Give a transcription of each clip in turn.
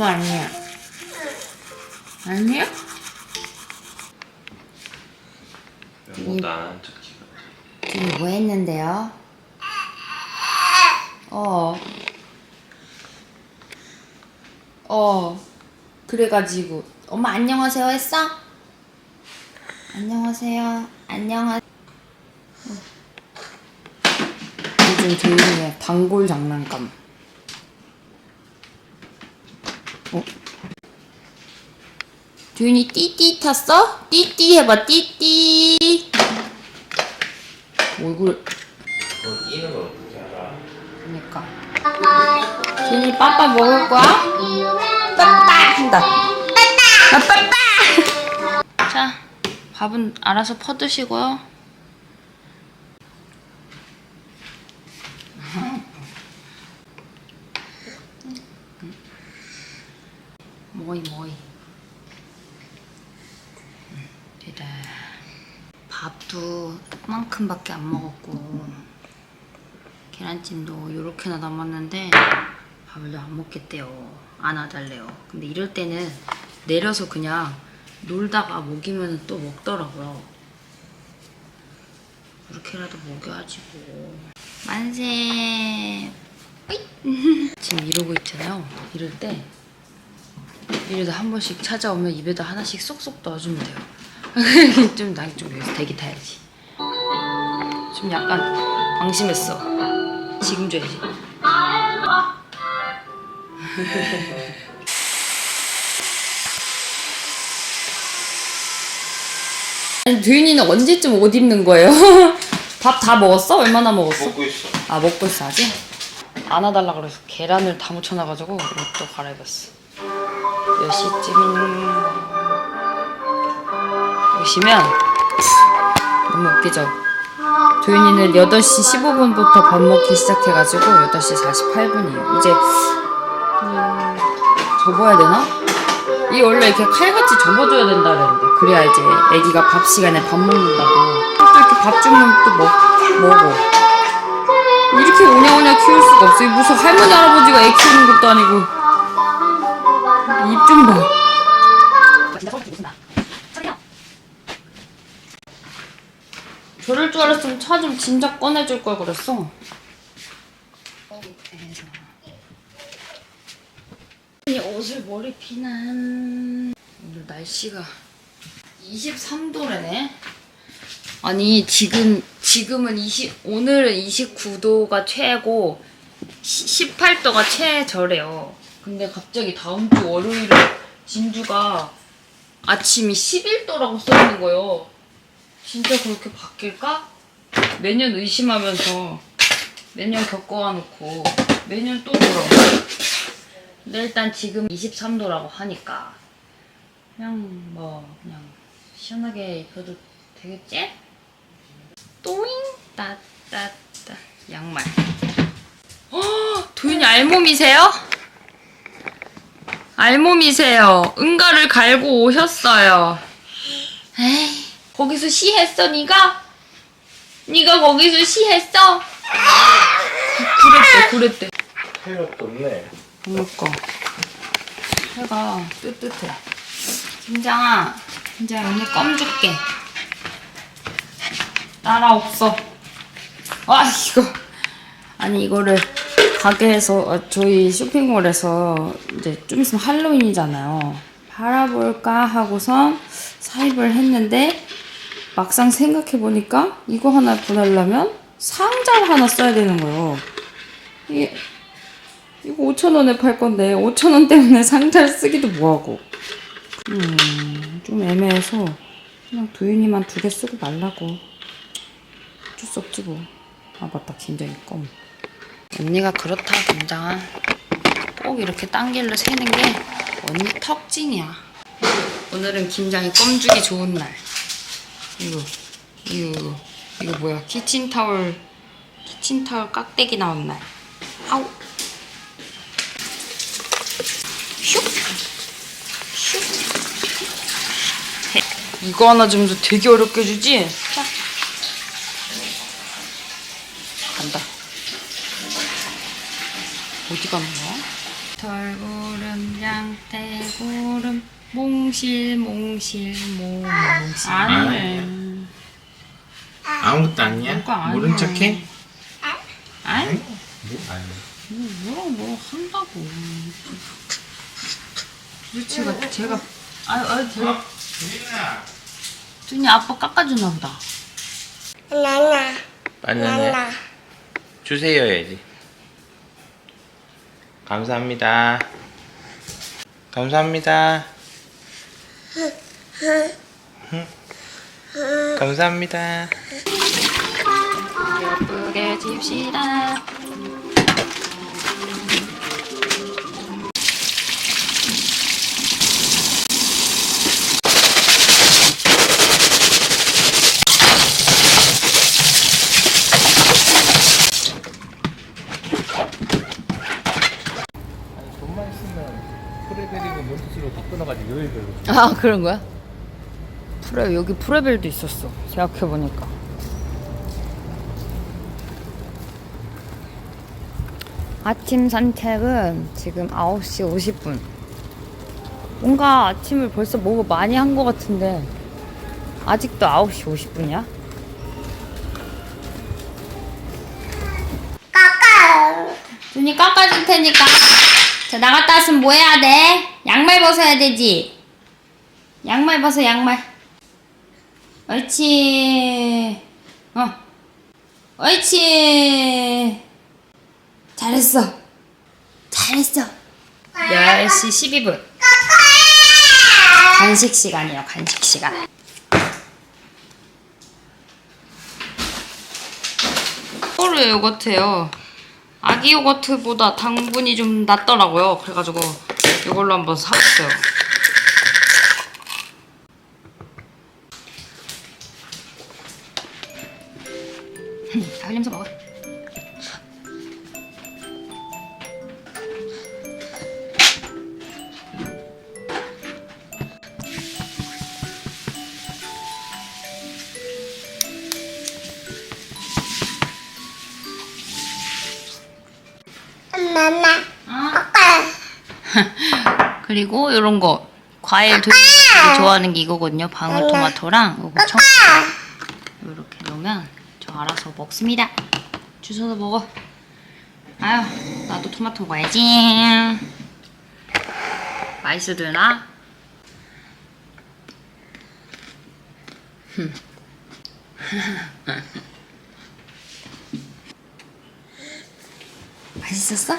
이거 아니야. 아니야? 아무것도 안한 척지 지금 뭐 했는데요? 어. 어. 그래가지고 엄마 안녕하세요 했어? 안녕하세요. 안녕하. 요즘 제일이의 단골 장난감. 어? 도윤이 띠띠 탔어? 띠띠 해봐 띠띠. 얼굴 그거 끼는 걸 어떻게 알아? 그니까. 도윤이 빠빠 먹을 거야? 빠빠 한다. 빠빠. 빠빠. 자, 밥은 알아서 퍼드시고요. 뭐이 뭐이. 이래. 밥도 만큼밖에 안 먹었고 계란찜도 요렇게나 남았는데 밥을 안 먹겠대요. 안 와달래요. 근데 이럴 때는 내려서 그냥 놀다가 먹이면 또 먹더라고요. 이렇게라도 먹여야지 뭐. 만세. 지금 이러고 있잖아요. 이럴 때 이러다 한 번씩 찾아오면 입에다 하나씩 쏙쏙 넣어주면 돼요. 좀 난 좀 여기서 대기 타야지. 좀 약간 방심했어. 지금 줘야지. 아니, 도윤이는 언제쯤 옷 입는 거예요? 밥 다 먹었어? 얼마나 먹었어? 먹고 있어 아 먹고 있어 아직? 안아달라 그래서 계란을 다 묻혀놔가지고 옷도 갈아입었어 몇 시쯤인 오시면 너무 웃기죠? 도윤이는 8시 15분부터 밥 먹기 시작해가지고 8시 48분이에요 이제 음, 접어야 되나? 이 원래 이렇게 칼같이 접어줘야 된다 그랬는데 그래야 이제 애기가 밥 시간에 밥 먹는다고 또 이렇게 밥 주면 또 먹, 먹어 이렇게 오냐오냐 키울 수가 없어. 이게 무슨 할머니 할아버지가 애 키우는 것도 아니고. 입좀 봐. 저럴 줄 알았으면 차 좀 진작 꺼내줄 걸 그랬어. 이 옷을 머리 피는 오늘 날씨가 23도래네. 아니 지금 지금은 20 오늘은 29도가 최고 18도가 최저래요. 근데 갑자기 다음 주 월요일에 진주가 아침이 11도라고 써 있는 거예요. 진짜 그렇게 바뀔까? 매년 의심하면서 매년 겪어와 놓고 매년 또 그러. 근데 일단 지금 23도라고 하니까 그냥 뭐 그냥 시원하게 입혀도 되겠지? 또잉 따따따 양말 어 도윤이 알몸이세요? 알몸이세요. 응가를 갈고 오셨어요. 에이 거기서 시 했어 니가? 니가 거기서 시 했어? 그랬대 그랬대. 해가 떴네. 그니까. 해가 뜨뜻해. 김장아 김장아 언니 껌 줄게. 따라 없어. 아 이거. 아니 이거를 가게에서 어, 저희 쇼핑몰에서 이제 좀 있으면 할로윈이잖아요. 팔아볼까 하고선 사입을 했는데 막상 생각해 보니까 이거 하나 보내려면 상자를 하나 써야 되는 거예요. 이게 이거 5,000원에 팔 건데 5,000원 때문에 상자를 쓰기도 뭐하고. 음, 좀 애매해서 그냥 도윤이만 두 개 쓰고 말라고. 어쩔 수 없지 뭐. 아 맞다. 김장이 껌. 언니가 그렇다 김장아. 꼭 이렇게 딴 길로 새는 게 언니 턱진이야. 오늘은 김장이 껌 주기 좋은 날. 이거 이거 이거 뭐야 키친타올 키친타올 깍대기 나온 날. 아우. 이거 하나 주면서 되게 어렵게 주지? 자. 간다. 어디 가는 거야? 설구름 장태구름 몽실 몽실 몽실 아니 아무것도 아니야? 뭔가 아니야. 모른 척해? 아니 뭐 아니. 뭐, 뭐 한다고 도대체가 제가 아유 아유 제가. 준이 아빠 깎아주나 보다 나나 바나나 나나 주세요 해야지. 감사합니다. 감사합니다. 감사합니다. 예쁘게 집시다 돈만 있으면 프레베리고 몬트스로 다 끊어가지고 요일별로. 아 그런 거야? 프레 여기 프레벨도 있었어 생각해 보니까 아침 산책은 지금 9시 50분 뭔가 아침을 벌써 뭐 많이 한 것 같은데 아직도 9시 50분이야? 까까 준이 깎아줄 테니까 자 나갔다 왔으면 뭐 해야 돼? 양말 벗어야 되지 양말 벗어 양말. 옳지. 어. 옳지. 잘했어. 잘했어. 10시 12분. 간식 시간이에요 간식 시간. 포르 요거트요. 아기 요거트보다 당분이 좀 낮더라고요. 그래가지고 이걸로 한번 사봤어요. 다 흘리면서 먹어. 나나 까까 그리고 이런 거 과일 도윤이 좋아하는 게 이거거든요. 방울토마토랑 이거 청 이렇게 넣으면 저 알아서 먹습니다. 주워서 먹어. 아유 나도 토마토 먹어야지. 맛있어 도윤아? 맛있었어?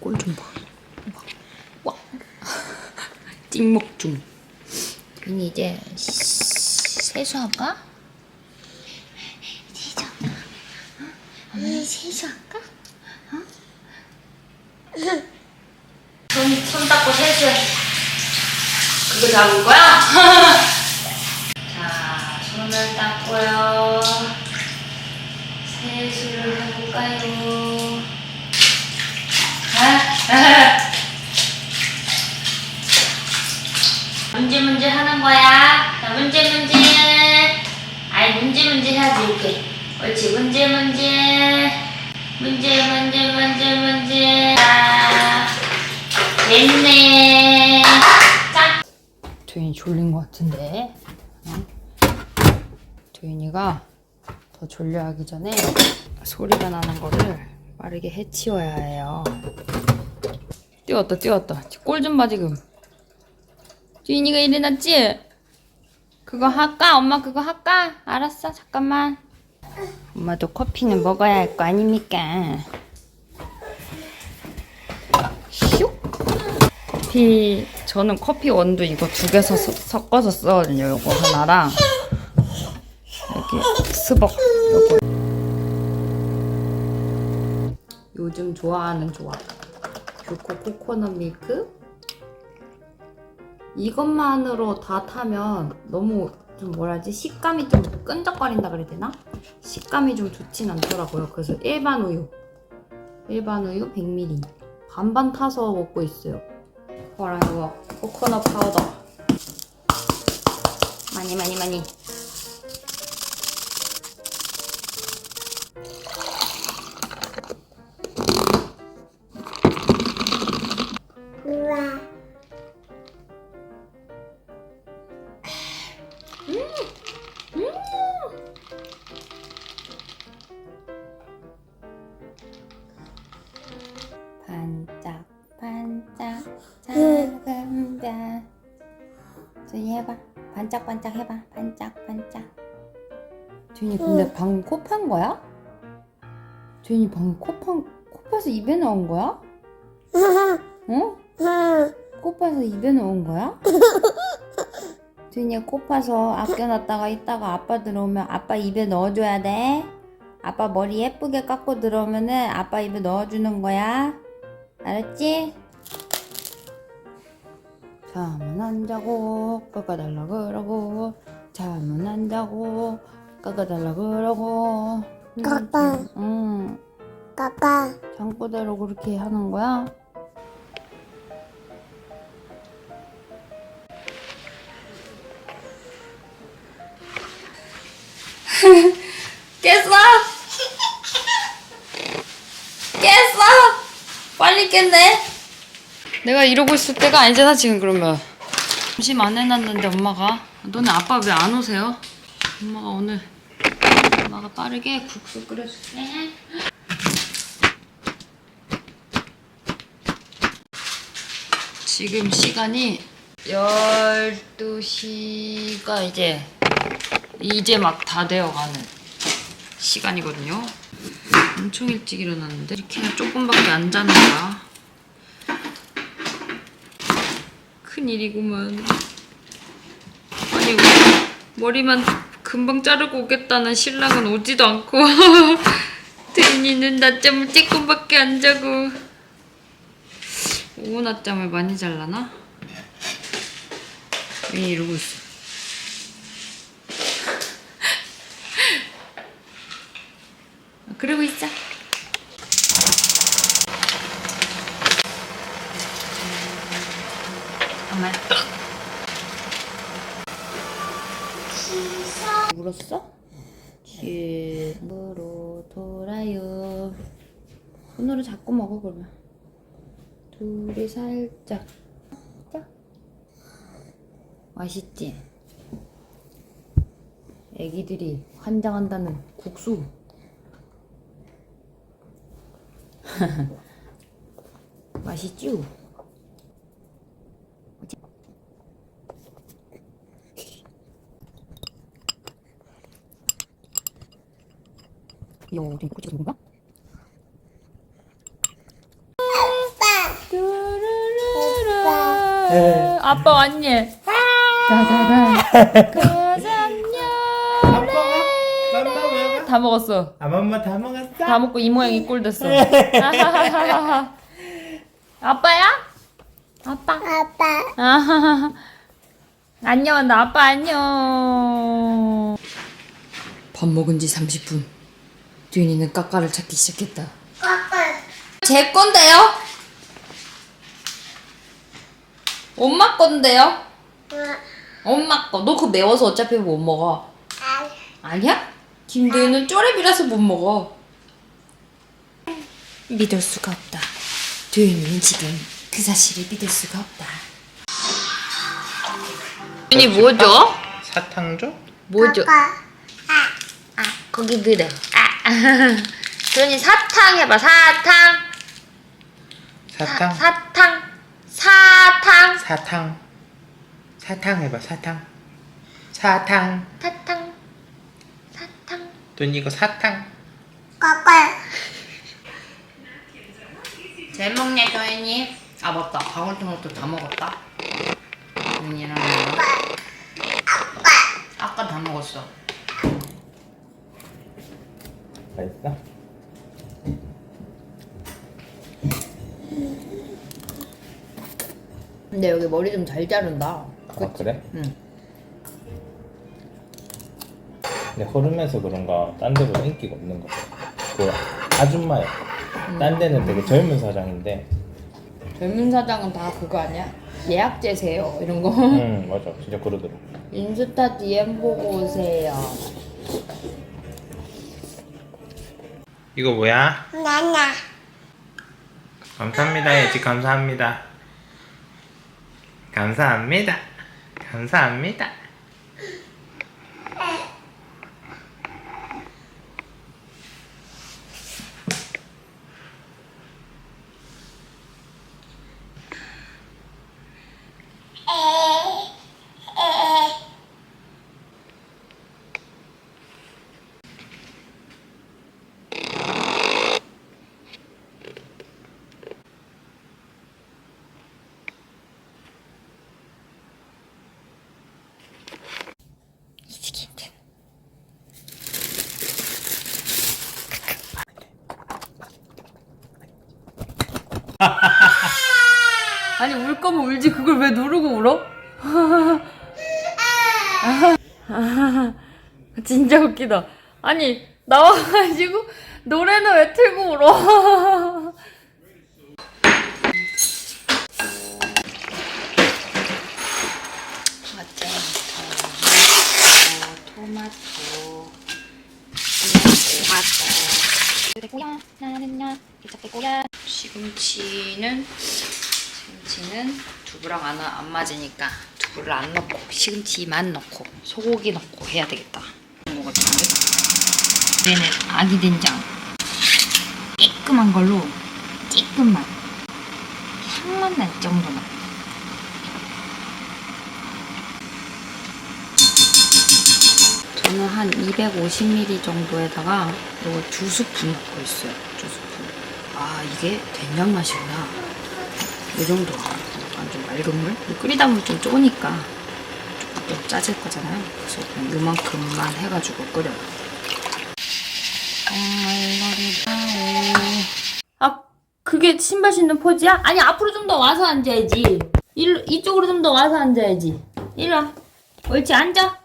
꼴좀 봐. 와. 찍먹 중. 괜히 이제 세수할까? 세수. 어머니 세수할까? 어? 손, 손 닦고 세수해. 그거 잡은 거야? 졸린 것 같은데. 어? 도윤이가 더 졸려하기 전에 소리가 나는 거를 빠르게 해치워야 해요. 뛰었다 뛰었다. 꼴 좀 봐 지금. 주인이가 일어났지? 그거 할까? 엄마 그거 할까? 알았어 잠깐만. 엄마도 커피는 먹어야 할 거 아닙니까? 슉. 커피 저는 커피 원두 이거 두 개 섞어서 쓰거든요. 요거 하나랑 여기 스벅 요거. 요즘 좋아하는 조합. 교코 코코넛 밀크. 이것만으로 다 타면 너무 좀 뭐라지 식감이 좀 끈적거린다 그래야 되나? 식감이 좀 좋진 않더라고요. 그래서 일반 우유, 일반 우유 100ml 반반 타서 먹고 있어요. 그거랑 이거 코코넛 파우더 많이 많이 많이. 반짝반짝 해봐 반짝반짝 준이 근데 방금 코 판 거야? 준이 방금 코 판, 코 파서 입에 넣은 거야? 어? 코 파서 입에 넣은 거야? 준이가 코 파서 아껴놨다가 이따가 아빠 들어오면 아빠 입에 넣어줘야 돼 아빠 머리 예쁘게 깎고 들어오면은 아빠 입에 넣어주는 거야 알았지? 잠은 안 자고 깎아달라 그러고 잠은 안 자고 깎아달라 그러고 깎아. 응 까까. 잠꼬대로 그렇게 하는 거야? 깼어? 깼어? 빨리 깼네? 내가 이러고 있을 때가 아니잖아 지금 그러면 점심 안 해놨는데 엄마가 너네 아빠 왜 안 오세요? 엄마가 오늘 엄마가 빠르게 국수 끓여줄게 지금 시간이 12시가 이제 이제 막 다 되어가는 시간이거든요. 엄청 일찍 일어났는데 이렇게 조금밖에 안 자는 거야. 큰일이구만. 아니 머리만 금방 자르고 오겠다는 신랑은 오지도 않고 드인이는 낮잠을 조금밖에 안 자고 오후 낮잠을 많이 잘라나? 왜 이러고 있어? 그러고 있자. 잠깐만. 울었어? 집으로 돌아요. 손으로 잡고 먹어 그러면. 둘이 살짝. 자. 맛있지? 애기들이 환장한다는 국수. 맛있죠? 이거 어떻게 꽂는 건가? 뚜루루루. 아빠 왔니? 짜자잔. 짜잔요. 아빠가? 맘마? 다 먹었어. 아 맘마 다 먹었어? 다 먹고 이 모양 이 꼴 됐어. 아빠야? 아빠. 아빠. 아하하하. 안녕, 나 아빠 안녕. 밥 먹은 지 30분. 듀니는 까까를 찾기 시작했다. 까까. 제 건데요? 엄마 건데요? 엄마 거. 너 그거 매워서 어차피 못 먹어. 아니야? 김도윤은 쪼렙이라서 못 먹어. 믿을 수가 없다. 도윤이는 지금 그 사실을 믿을 수가 없다. 도윤이 뭐죠? 사탕 줘? 뭐죠? 까까. 아, 거기 그래. 아, 도윤이 사탕 해봐. 사탕. 사탕? 사탕. 사탕. 사탕 사탕 해봐 사탕 사탕 사탕. 사탕. 돈 이거 사탕 까까. 잘 먹네, 도윤이. 아, 맞다. 방울토마토 다 먹었다. 도윤이랑 나랑. 아까 다 먹었어. 맛있어? 근데 여기 머리 좀 잘 자른다. 아 그래? 응. 근데 흐름에서 그런가 딴 데보다 인기가 없는 거 같아 그 아줌마야 딴 데는 되게 젊은 사장인데 젊은 사장은 다 그거 아니야? 예약 제세요 이런 거. 응 맞아 진짜 그러더라고 인스타 DM 보고 오세요. 이거 뭐야? 나나. 감사합니다 해야지 감사합니다 감사합니다. 감사합니다 아니 울 거면 울지 그걸 왜 누르고 울어? 진짜 웃기다. 아니 나와가지고 노래는 왜 틀고 울어? 토마토, 되고야 나는야 도착했고야 시금치는 시금치는 두부랑 안, 안 맞으니까 두부를 안 넣고 시금치만 넣고 소고기 넣고 해야 되겠다. 그런 거 같은데. 얘는 아기 된장 깨끔한 걸로 조금만 향만 날 정도만. 저는 한 250ml 정도에다가 이거 두 스푼 넣고 있어요. 두 스푼. 아 이게 된장 맛이구나. 이 정도. 약간 좀 맑은 물? 끓이다 보면 좀 쪼니까 좀 짜질 거잖아요. 그래서 그냥 요만큼만 해가지고 끓여요. 아 그게 신발 신는 포즈야? 아니 앞으로 좀 더 와서 앉아야지. 일로 이쪽으로 좀 더 와서 앉아야지. 일로 와. 옳지 앉아.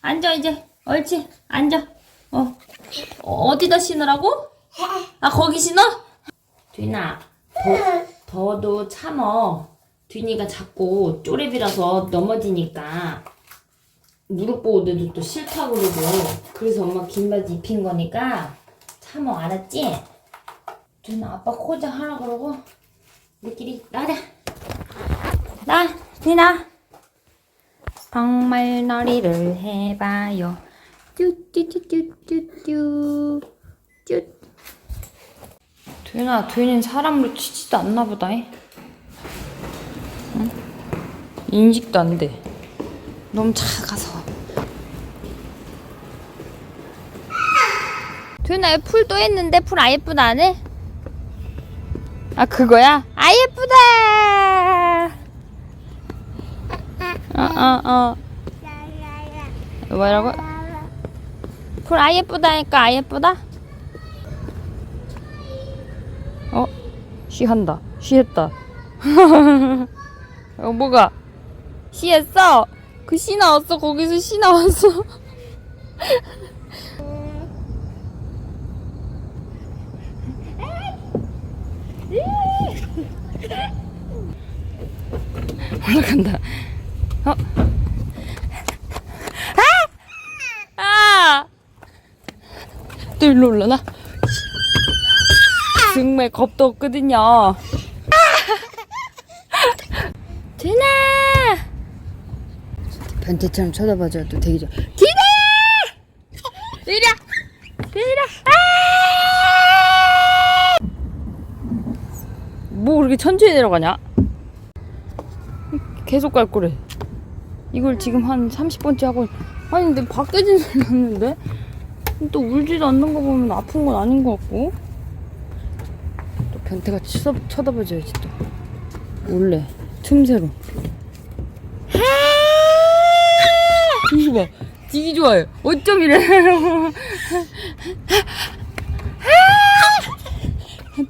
앉아 이제. 옳지 앉아. 어. 어 어디다 신으라고? 아 거기 신어? dwi나 더, 더도 참어. dwi니가 자꾸 쪼렙이라서 넘어지니까. 무릎 보호대도 또 싫다 그러고. 그래서 엄마 긴 바지 입힌 거니까 참어 알았지? dwi나 아빠 코자 하라 그러고 우리끼리 나자. 나 dwi나. 정말 놀이를 해봐요. 뚜뚜뚜뚜뚜뚜 뚜 도윤아, 도윤이는 사람으로 치지도 않나 보다. 잉? 응? 인식도 안 돼. 너무 작아서. 도윤아, 풀또 했는데 풀아 예쁘다 안 해? 아, 그거야? 아 예쁘다! 어, 어, 어. 뭐라고? 풀 아 예쁘다니까 아 예쁘다? 쉬한다. 쉬했다. 어, 뭐가? 쉬했어? 그쉬 나왔어. 거기서 쉬 나왔어. 올라간다. 어? 아! 아! 또 일로 올라나? 정말 겁도 없거든요. 준아! 변태처럼 쳐다봐줘야 또 되게 좋아. 기다려! 느려! 느려! 아! 뭐 그렇게 천천히 내려가냐? 계속 갈 거래. 이걸 지금 한 30번째 하고 아니 근데 밖에 진 소리 났는데 또 울지도 않는 거 보면 아픈 건 아닌 것 같고 또 변태가 쳐다, 쳐다봐줘야지 또. 몰래. 틈새로. 이거 봐. 되게 좋아요. 어쩜 이래.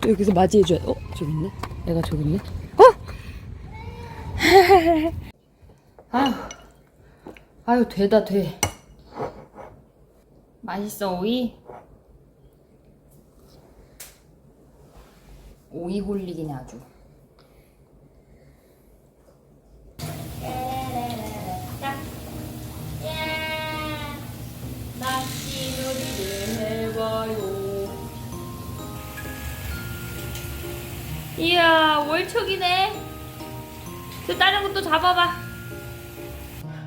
또 여기서 맞이해줘야 어? 저기 있네? 애가 저기 있네? 어? 아유 아유 되다 돼. 맛있어 오이? 오이 홀릭이네 아주. 이야 월척이네. 저 다른 것도 잡아봐.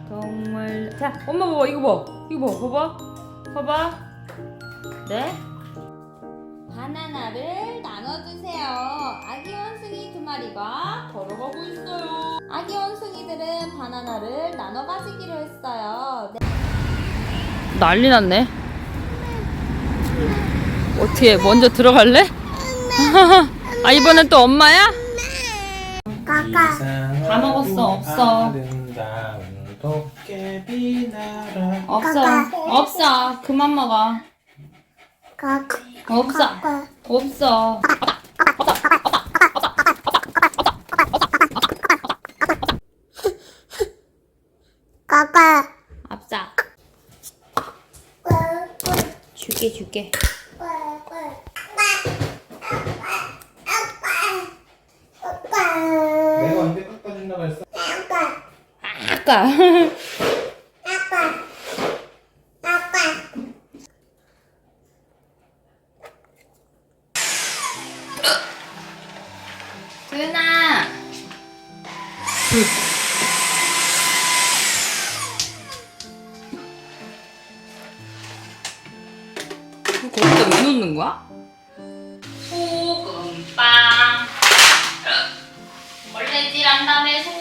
정말 자 엄마 봐봐 이거 봐. 이거 봐 봐봐. 봐봐. 네? 바나나를 나눠주세요. 아기 원숭이 두 마리가 걸어가고 있어요. 아기 원숭이들은 바나나를 나눠 가지기로 했어요. 네. 난리 났네. 어떻게 먼저 들어갈래? 아 이번엔 또 엄마야? 까까 다 먹었어, 없어. 없어. 없어. 그만 먹어 없어. 없어. 까까 줄게 줄게. 아, 아까. 거기다 왜 놓는 거야? 소금빵. 걸레질 한 다음에 소금